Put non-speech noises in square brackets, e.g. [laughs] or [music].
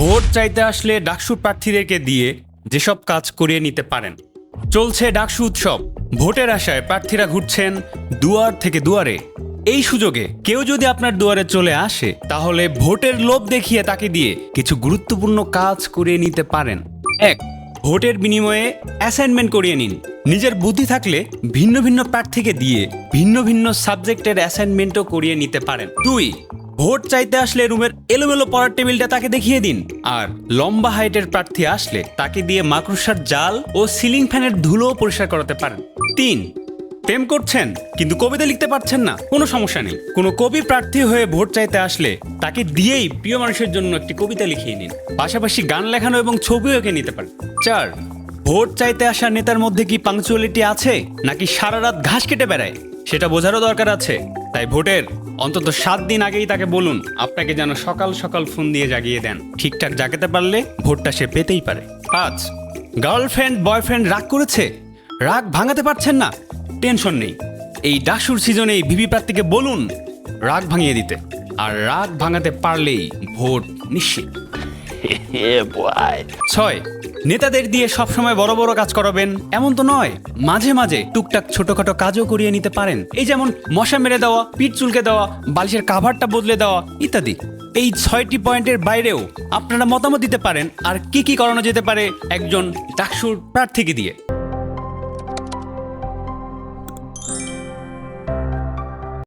Vote চাইতে আসলে ডাকসু প্রার্থীদেরকে দিয়ে যেসব কাজ করিয়ে নিতে পারেন। চলছে ডাকসু উৎসব। ভোটের আশায় প্রার্থীরা ঘুরছেন দুয়ার থেকে দুয়ারে। এই সুযোগে কেউ যদি আপনার দুয়ারে চলে আসে, তাহলে ভোটের লোভ দেখিয়ে তাকে দিয়ে কিছু গুরুত্বপূর্ণ কাজ করিয়ে নিতে পারেন। এক, ভোটের বিনিময়ে অ্যাসাইনমেন্ট করিয়ে নিন। নিজের বুদ্ধি থাকলে ভিন্ন ভিন্ন প্রার্থীকে দিয়ে ভিন্ন ভিন্ন সাবজেক্টের অ্যাসাইনমেন্টও করিয়ে নিতে পারেন। দুই ভোট চাইতে আসলে রুমের এলোমেলো পড়ার টেবিলটা তাকে দেখিয়ে দিন। আর লম্বা হাইটের প্রার্থী আসলে তাকে দিয়ে মাকড়সার জাল ও সিলিং ফ্যানের ধুলো পরিষ্কার করাতে পারেন। তিন, প্রেম করছেন, কিন্তু কবিতা লিখতে পারছেন না। কোনো সমস্যা নেই। কোনো কবি প্রার্থী হয়ে ভোট চাইতে আসলে তাকে দিয়েই প্রিয় মানুষের জন্য একটি কবিতা লিখিয়ে নিন। পাশাপাশি গান লেখানো এবং ছবিও এঁকে নিতে পারেন। চার, ভোট চাইতে আসা নেতার মধ্যে কি পাংচুয়ালিটি আছে, নাকি সারা রাত ঘাস কেটে বেড়ায়? সেটা বোঝারও দরকার আছে। তাই ভোটের অন্তত সাত দিন আগেই তাকে বলুন আপনাকে যেন সকাল সকাল ফোন দিয়ে জাগিয়ে দেন। ঠিকঠাক জাগাতে পারলে ভোটটা সে পেতেই পারে। পাঁচ গার্লফ্রেন্ড বয়ফ্রেন্ড রাগ করেছে? রাগ ভাঙাতে পারছেন না? টেনশন নেই। এই ডাসুর সিজনে এই ভিভি প্রার্থীকে বলুন রাগ ভাঙিয়ে দিতে। আর রাগ ভাঙাতে পারলেই ভোট নিশ্চিত। [laughs] ছয় নেতাদের দিয়ে সবসময় বড় বড় কাজ করাবেন, এমন তো নয়। মাঝে মাঝে টুকটাক ছোটখাটো কাজও করিয়ে নিতে পারেন। এই যেমন মশা মেরে দেওয়া, পিঠ চুলকে দেওয়া, বালিশের কাভারটা বদলে দেওয়া ইত্যাদি। এই ছয়টি পয়েন্টের বাইরেও আপনারা মতামত দিতে পারেন আর কি কি করানো যেতে পারে একজন ডাকসুর প্রার্থীকে দিয়ে।